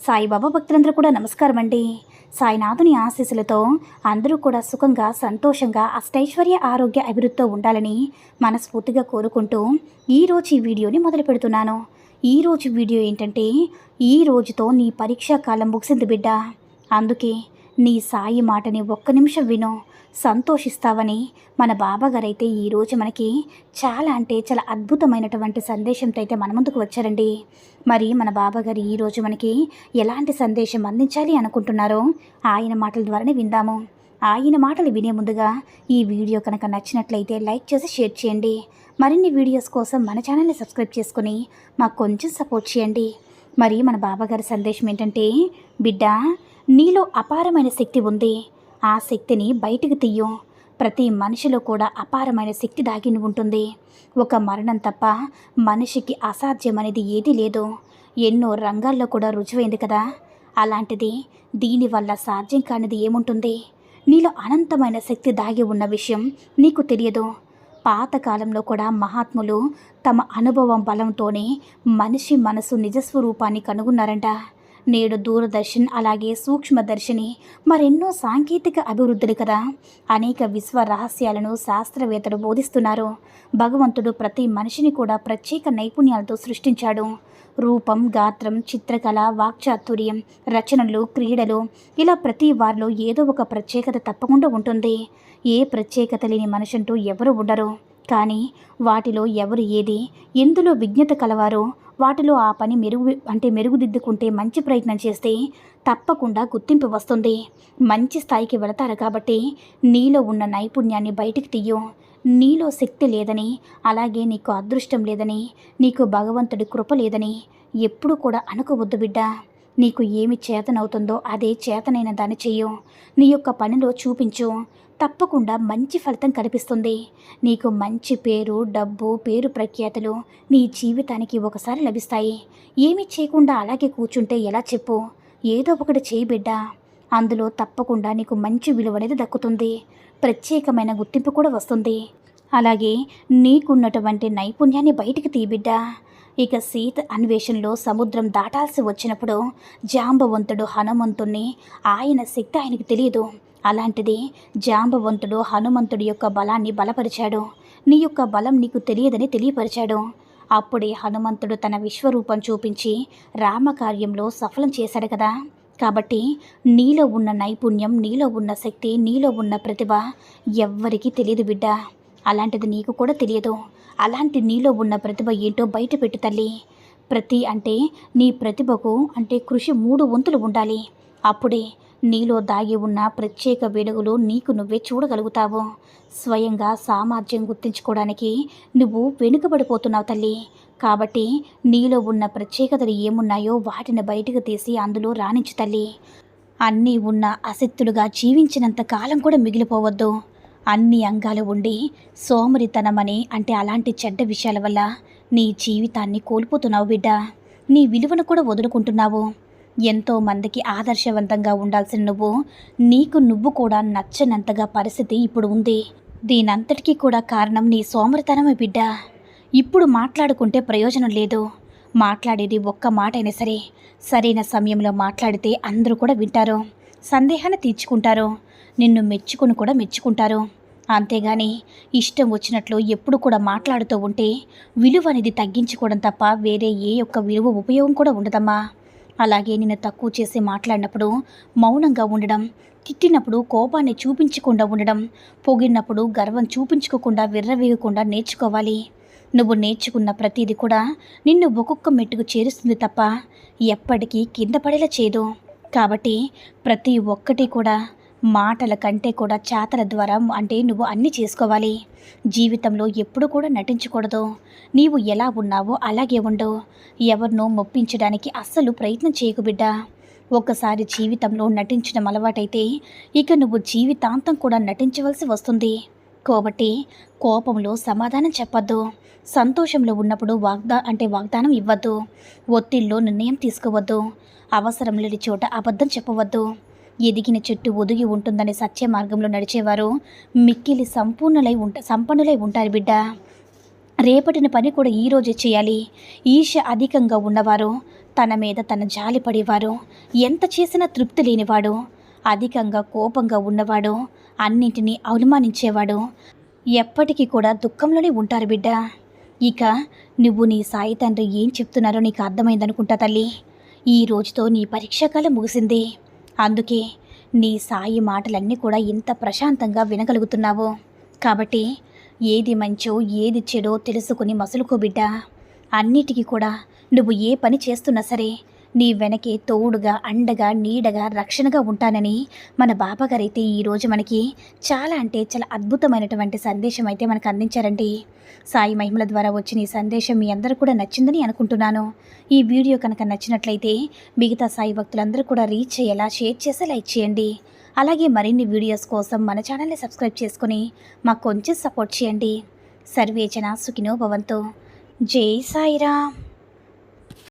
సాయిబాబా భక్తులందరూ కూడా నమస్కారం అండి సాయినాథుని ఆశీస్సులతో అందరూ కూడా సుఖంగా సంతోషంగా అష్టైశ్వర్య ఆరోగ్య అభివృద్ధితో ఉండాలని మనస్ఫూర్తిగా కోరుకుంటూ ఈరోజు ఈ వీడియోని మొదలు పెడుతున్నాను. ఈరోజు వీడియో ఏంటంటే ఈ రోజుతో నీ పరీక్షా కాలం ముగిసింది బిడ్డ. అందుకే నీ సాయి మాటని ఒక్క నిమిషం విను. సంతోషిస్తావని మన బాబాగారైతే ఈరోజు మనకి చాలా అంటే చాలా అద్భుతమైనటువంటి సందేశంతో అయితే మన ముందుకు వచ్చారండి. మరి మన బాబాగారు ఈరోజు మనకి ఎలాంటి సందేశం అందించాలి అనుకుంటున్నారో ఆయన మాటల ద్వారానే విందాము. ఆయన మాటలు వినే ముందుగా ఈ వీడియో కనుక నచ్చినట్లయితే లైక్ చేసి షేర్ చేయండి. మరిన్ని వీడియోస్ కోసం మన ఛానల్ని సబ్స్క్రైబ్ చేసుకుని మాకు కొంచెం సపోర్ట్ చేయండి. మరి మన బాబాగారి సందేశం ఏంటంటే బిడ్డ నీలో అపారమైన శక్తి ఉంది. ఆ శక్తిని బయటికి తీయు. ప్రతి మనిషిలో కూడా అపారమైన శక్తి దాగిని ఉంటుంది. ఒక మరణం తప్ప మనిషికి అసాధ్యమనేది ఏదీ లేదు. ఎన్నో రంగాల్లో కూడా రుజువైంది కదా. అలాంటిది దీనివల్ల సాధ్యం కానిది ఏముంటుంది? నీలో అనంతమైన శక్తి దాగి ఉన్న విషయం నీకు తెలియదు. పాతకాలంలో కూడా మహాత్ములు తమ అనుభవం బలంతోనే మనిషి మనసు నిజస్వరూపాన్ని కనుగొన్నారంట. నేడు దూరదర్శన్ అలాగే సూక్ష్మదర్శిని మరెన్నో సాంకేతిక అభివృద్ధులు కదా. అనేక విశ్వ రహస్యాలను శాస్త్రవేత్తలు బోధిస్తున్నారు. భగవంతుడు ప్రతి మనిషిని కూడా ప్రత్యేక నైపుణ్యాలతో సృష్టించాడు. రూపం గాత్రం చిత్రకళ వాక్చాతుర్యం రచనలు క్రీడలు ఇలా ప్రతి వారిలో ఏదో ఒక ప్రత్యేకత తప్పకుండా ఉంటుంది. ఏ ప్రత్యేకత లేని మనిషంటూ ఎవరు ఉండరు. కానీ వాటిలో ఎవరు ఏది ఎందులో విజ్ఞత కలవారో వాటిలో ఆ పని మెరుగు అంటే మెరుగుదిద్దుకుంటే మంచి ప్రయత్నం చేస్తే తప్పకుండా గుర్తింపు వస్తుంది. మంచి స్థాయికి వెళతారు కాబట్టి నీలో ఉన్న నైపుణ్యాన్ని బయటికి తీయు. నీలో శక్తి లేదని అలాగే నీకు అదృష్టం లేదని నీకు భగవంతుడి కృప లేదని ఎప్పుడు కూడా అనుకోవద్దు బిడ్డ. నీకు ఏమి చేతనవుతుందో అదే చేతనైన దాన్ని చెయ్యు. నీ యొక్క పనిలో చూపించు. తప్పకుండా మంచి ఫలితం కనిపిస్తుంది. నీకు మంచి పేరు డబ్బు పేరు ప్రఖ్యాతలు నీ జీవితానికి ఒకసారి లభిస్తాయి. ఏమీ చేయకుండా అలాగే కూర్చుంటే ఎలా చెప్పు? ఏదో ఒకటి చేయి బిడ్డ. అందులో తప్పకుండా నీకు మంచి విలువ అనేది దక్కుతుంది. ప్రత్యేకమైన గుర్తింపు కూడా వస్తుంది. అలాగే నీకున్నటువంటి నైపుణ్యాన్ని బయటికి తీబిడ్డ ఇక సీత అన్వేషణలో సముద్రం దాటాల్సి వచ్చినప్పుడు జాంబవంతుడు హనుమంతుణ్ణి ఆయన శక్తి ఆయనకు తెలియదు. అలాంటిది జాంబవంతుడు హనుమంతుడి యొక్క బలాన్ని బలపరిచాడు. నీ యొక్క బలం నీకు తెలియదని తెలియపరిచాడు. అప్పుడే హనుమంతుడు తన విశ్వరూపం చూపించి రామకార్యంలో సఫలం చేశాడు కదా. కాబట్టి నీలో ఉన్న నైపుణ్యం నీలో ఉన్న శక్తి నీలో ఉన్న ప్రతిభ ఎవ్వరికీ తెలియదు బిడ్డ. అలాంటిది నీకు కూడా తెలియదు. అలాంటి నీలో ఉన్న ప్రతిభ ఏంటో బయట పెట్టు తల్లి. ప్రతి అంటే నీ ప్రతిభకు అంటే కృషి మూడు వంతులు ఉండాలి. అప్పుడే నీలో దాగి ఉన్న ప్రత్యేక వెలుగులు నీకు నువ్వే చూడగలుగుతావు. స్వయంగా సామర్థ్యం గుర్తించుకోవడానికి నువ్వు వెనుకబడిపోతున్నావు తల్లి. కాబట్టి నీలో ఉన్న ప్రత్యేకతలు ఏమున్నాయో వాటిని బయటకు తీసి అందులో రాణించు తల్లి. అన్నీ ఉన్న అసక్తులుగా జీవించినంత కాలం కూడా మిగిలిపోవద్దు. అన్ని అంగాలు ఉండి సోమరితనమని అంటే అలాంటి చెడ్డ విషయాల వల్ల నీ జీవితాన్ని కోల్పోతున్నావు బిడ్డ. నీ విలువను కూడా వదులుకుంటున్నావు. ఎంతో మందికి ఆదర్శవంతంగా ఉండాల్సిన నువ్వు నీకు నువ్వు కూడా నచ్చనంతగా పరిస్థితి ఇప్పుడు ఉంది. దీనంతటికీ కూడా కారణం నీ సోమరితనమే బిడ్డ. ఇప్పుడు మాట్లాడుకుంటే ప్రయోజనం లేదు. మాట్లాడేది ఒక్క మాట అయినా సరే. సరైన సమయంలో మాట్లాడితే అందరూ కూడా వింటారు. సందేహాన్ని తీర్చుకుంటారు. నిన్ను మెచ్చుకుని కూడా మెచ్చుకుంటారు. అంతేగాని ఇష్టం వచ్చినట్లు ఎప్పుడు కూడా మాట్లాడుతూ ఉంటే విలువ అనేది తగ్గించుకోవడం తప్ప వేరే ఏ యొక్క విలువ ఉపయోగం కూడా ఉండదమ్మా. అలాగే నిన్ను తక్కువ చేసి మాట్లాడినప్పుడు మౌనంగా ఉండడం తిట్టినప్పుడు కోపాన్ని చూపించకుండా ఉండడం పొగిడినప్పుడు గర్వం చూపించుకోకుండా విర్రవేయకుండా నేర్చుకోవాలి. నువ్వు నేర్చుకున్న ప్రతిదీ కూడా నిన్ను ఒక్కొక్క మెట్టుకు చేరుస్తుంది తప్ప ఎప్పటికీ కింద పడేలా చేయదు. కాబట్టి ప్రతి ఒక్కటి కూడా మాటల కంటే కూడా చేతల ద్వారా అంటే నువ్వు అన్నీ చేసుకోవాలి. జీవితంలో ఎప్పుడు కూడా నటించకూడదు. నీవు ఎలా ఉన్నావో అలాగే ఉండు. ఎవరినో మొప్పించడానికి అస్సలు ప్రయత్నం చేయకు బిడ్డ. ఒకసారి జీవితంలో నటించడం అలవాటైతే ఇక నువ్వు జీవితాంతం కూడా నటించవలసి వస్తుంది. కాబట్టి కోపంలో సమాధానం చెప్పొద్దు. సంతోషంలో ఉన్నప్పుడు వాగ్దా అంటే వాగ్దానం ఇవ్వద్దు. ఒత్తిడిలో నిర్ణయం తీసుకోవద్దు. అవసరం లేని చోట అబద్ధం చెప్పవద్దు. ఎదిగిన చెట్టు ఒదిగి ఉంటుందనే సత్య మార్గంలో నడిచేవారు. మిక్కిలి సంపూర్ణులై ఉంట సంపన్నులై ఉంటారు బిడ్డ. రేపటిన పని కూడా ఈరోజే చేయాలి. ఈశ అధికంగా ఉన్నవారు తన మీద తన జాలి పడేవారు. ఎంత చేసినా తృప్తి లేనివాడు అధికంగా కోపంగా ఉన్నవాడు అన్నింటినీ అవమానించేవాడు. ఎప్పటికీ కూడా దుఃఖంలోనే ఉంటారు బిడ్డ. ఇక నువ్వు నీ సాయి తండ్రి ఏం చెప్తున్నారో నీకు అర్థమైందనుకుంటా తల్లి. ఈ రోజుతో నీ పరీక్షాకాలం ముగిసింది. అందుకే నీ సాయి మాటలన్నీ కూడా ఇంత ప్రశాంతంగా వినగలుగుతున్నావు. కాబట్టి ఏది మంచో ఏది చెడో తెలుసుకుని మసులుకో బిడ్డ. అన్నిటికీ కూడా నువ్వు ఏ పని చేస్తున్నా సరే నీ వెనకే తోడుగా అండగా నీడగా రక్షణగా ఉంటానని మన బాబాగారైతే ఈరోజు మనకి చాలా అంటే చాలా అద్భుతమైనటువంటి సందేశం అయితే మనకు అందించారండి. సాయి మహిమల ద్వారా వచ్చిన ఈ సందేశం మీ అందరూ కూడా నచ్చిందని అనుకుంటున్నాను. ఈ వీడియో కనుక నచ్చినట్లయితే మిగతా సాయి భక్తులందరూ కూడా రీచ్ అయ్యేలా షేర్ చేసి లైక్ చేయండి. అలాగే మరిన్ని వీడియోస్ కోసం మన ఛానల్ని సబ్స్క్రైబ్ చేసుకుని మాకు కొంచెం సపోర్ట్ చేయండి. సర్వేచన సుఖినో భవంతు. జై సాయిరామ్.